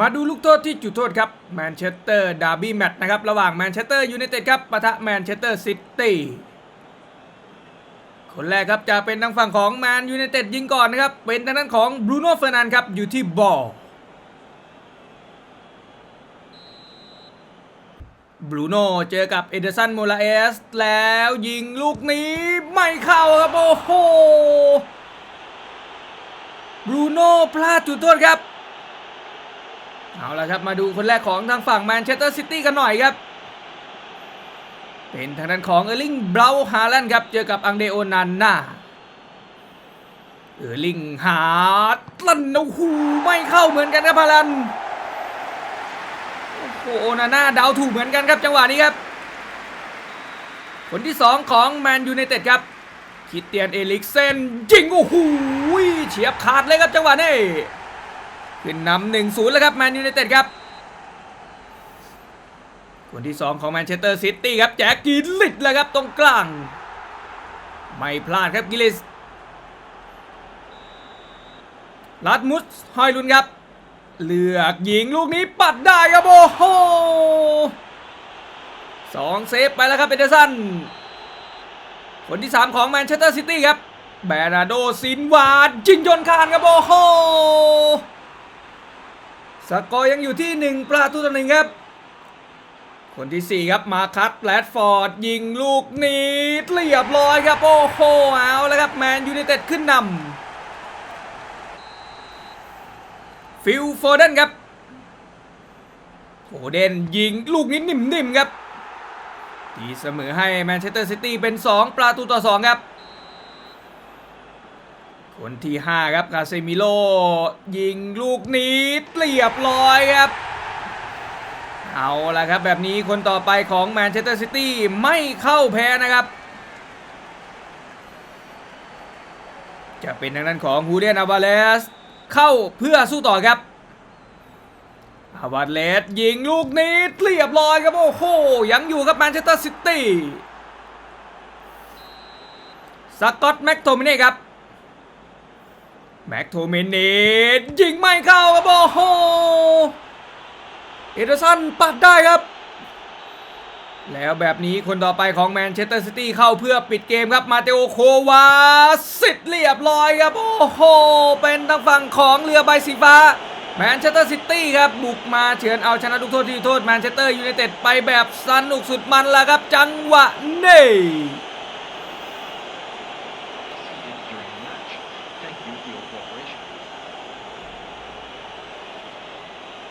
มาดูลูกโทษที่จุดโทษครับแมนเชสเตอร์ดาร์บี้แมตช์นะครับ ระหว่างแมนเชสเตอร์ยูไนเต็ดครับปะทะแมนเชสเตอร์ซิตี้คนแรกครับจะเป็นทางฝั่งของแมนยูไนเต็ดยิงก่อนนะครับ เป็นทางด้านของบรูโน่เฟอร์นันครับอยู่ที่บอลบรูโน่เจอกับเอเดอร์สันโมราเอส แล้วยิงลูกนี้ไม่เข้าครับ โอ้โหบรูโน่พลาดจุดโทษครับ เอาละครับมาดูคนแรกของทางฝั่งแมนเชสเตอร์ซิตี้กันหน่อยครับ เป็นทางด้านของเออร์ลิงเบราฮาลันด์ครับเจอกับอังเดโอนันนาเออร์ลิงหาลันโอ้โหไม่เข้าเหมือนกันครับฮาลันโอ้โหโอนาน่าดาวถูกเหมือนกันครับจังหวะนี้ครับ คนที่ 2 ของแมนยูไนเต็ดครับคริสเตียนเอลิกเซนยิงโอ้โหเฉียบขาดเลยครับจังหวะนี้ ขึ้นนำหนึ่งศูนย์แล้วครับแมนยูไนเต็ดครับคนที่ 2 ของแมนเชสเตอร์ซิตี้ครับแจ็คกิลลิตแล้วครับตรงกลาง ไม่พลาดครับกิลิสลัดมุสฮอยลุนครับ เลือกยิงลูกนี้ปัดได้ครับโอ้โหสองเซฟไปแล้วครับเอเดอร์สันคนที่ 3 ของแมนเชสเตอร์ซิตี้ครับ แบรนาโดซินวาดจิงยนคานครับโอ้โห สกอร์ยังอยู่ที่ 1 ประตูต่อหนึ่งครับ คนที่ 4 ครับมาคัตแรดฟอร์ด ยิงลูกนี้เรียบร้อยครับ โอ้โหเอาแล้วครับ แมนยูไนเต็ดขึ้นนำฟิลโฟเดนครับโฟเดนยิงลูกนี้นิ่มๆครับตีเสมอให้แมนเชสเตอร์ซิตี้เป็น 2 ประตูต่อ 2 ครับ คนที่ 5 ครับคาเซมิโลยิงลูกนี้เรียบร้อยครับ เอาละครับ แบบนี้คนต่อไปของแมนเชสเตอร์ซิตี้ไม่เข้าแพ้นะครับ จะเป็นทางด้านของฮูเลียนอาวาเลสเข้าเพื่อสู้ต่อครับอาวาเลสยิงลูกนี้เรียบร้อยครับโอ้โหยังอยู่ครับแมนเชสเตอร์ซิตี้สกอตแม็กโทมิเน่ครับ แม็กโทเมเนตยิงไม่เข้าครับโอ้โหเอเดอร์สันปัดได้ครับ แล้วแบบนี้คนต่อไปของแมนเชสเตอร์ซิตี้เข้าเพื่อปิดเกมครับมาเตโอโควาสิทธิ์เรียบร้อยครับ โอ้โห เป็นทางฝั่งของเรือใบสีฟ้าแมนเชสเตอร์ซิตี้ครับ บุกมาเฉือนเอาชนะลูกโทษที่โทษแมนเชสเตอร์ยูไนเต็ดไปแบบสนุกสุดมันแล้วครับ จังหวะนี้